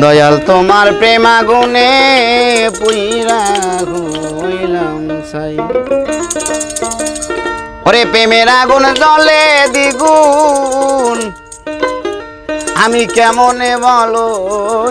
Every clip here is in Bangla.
দয়াল তোমার প্রেমা গুনে সাই ওরে প্রেমের আগুন জলে দ্বিগুণ, আমি কেমনে বলো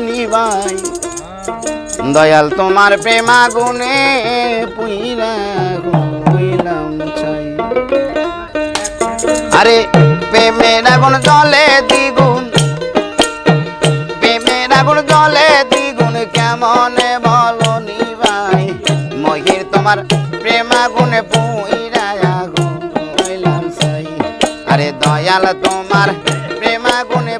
নিবাই? দয়াল তোমার প্রেমা গুনে চাই আরে প্রেমের আগুন জলে দ্বিগুণ মহির প্রেমা প্রেম আগুনে পুইরা আগুন হইলাম চাই আরে দয়াল তোমার প্রেম আগুনে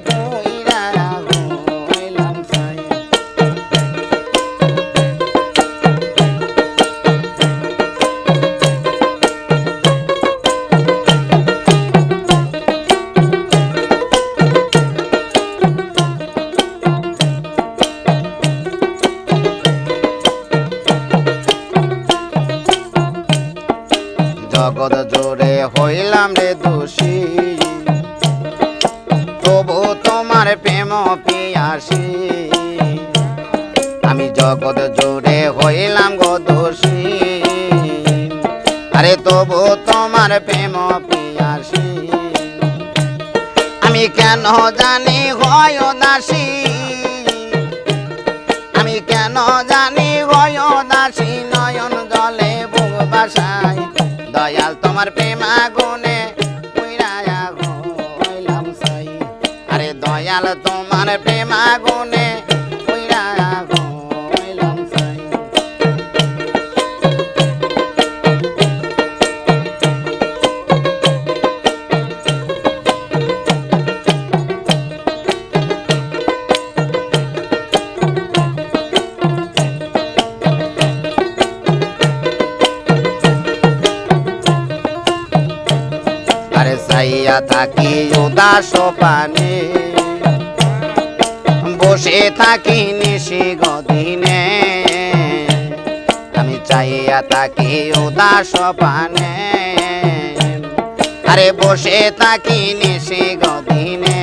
জগৎ জোরে হইলাম রে দোষী। তবু তোমার প্রেম পিয়াসী। আমি জগৎ জোরে হইলাম গো দোষী। আরে তবু তোমার প্রেম পিয়াসী। আমি কেন জানি হয় দাসী। আমি কেন জানি হয় দাসী, নয়ন জলে বুক বাসায় দয়াল তোমার প্রেম আগুনে হইলাম সাই। আরে দয়াল তোমার প্রেম গুনে আরে সাইয়া থাকি উদাস পানে। বসে থাকি নিশি গদিনে। আমি চাইয়া থাকি উদাস পানে। আরে বসে থাকি নিশি গদিনে।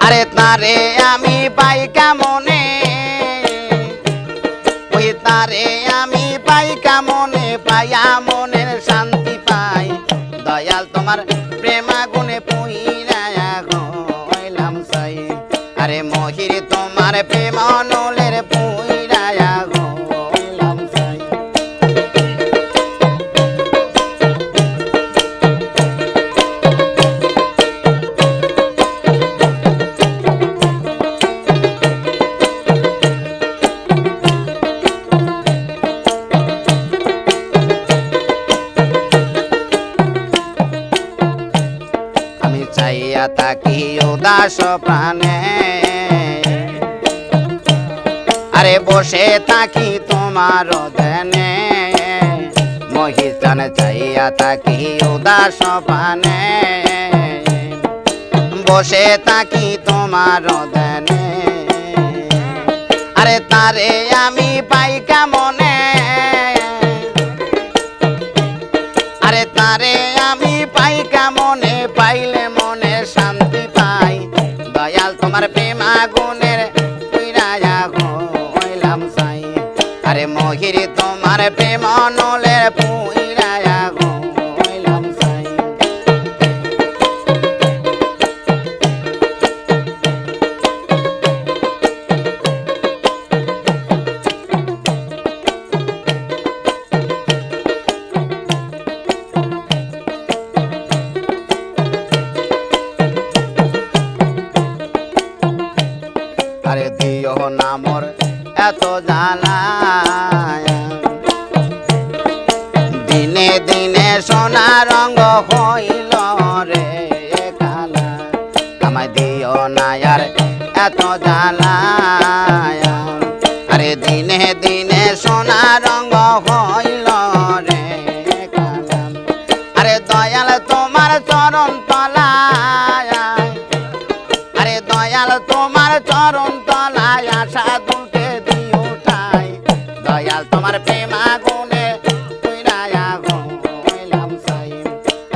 আরে তারে আমি পাই কেমনে? ওই তারে আমি পাই কামনে? পাইয়া মনের তোমার প্রেম নলের পুইরায়া হইলাম সাই আমি চাইয়া থাকি উদাস প্রাণে। আরে বসে থাকি তোমার ধ্যানে। মহিষান চাইয়া থাকি উদাস প্রাণে বসে থাকি তোমার ধ্যানে। আরে তারে আমি পাই কেমনে? আরে তারে আমি পাই কেমনে? পাইলে মহির তোমার প্রেম নলের পুইরায়া হইলাম সাই। আরে দিও নামর এত জানা দিনে দিনে সোনা রঙ হইল রে কামাই দিও না আর এত জানা আরে দিনে দিনে সোনা রঙ হইল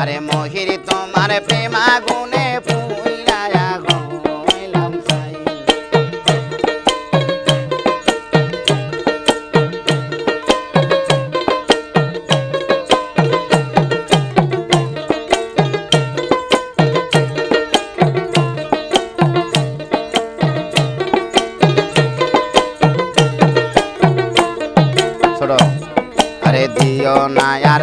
আরে মহির তোমার প্রেমা গুনে আরে দিও না আর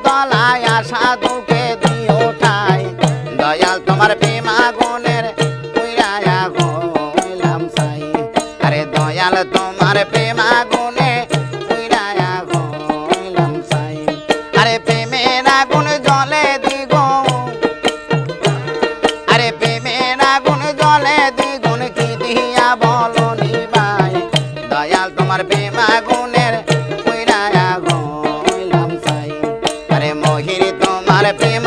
প্রেমা হইলাম আরে প্রেমের আগুন দিয়া বলো নিবাই দয়াল তোমার প্রেম আগুনের গইলাম সাই। আরে মহির তোমার প্রেম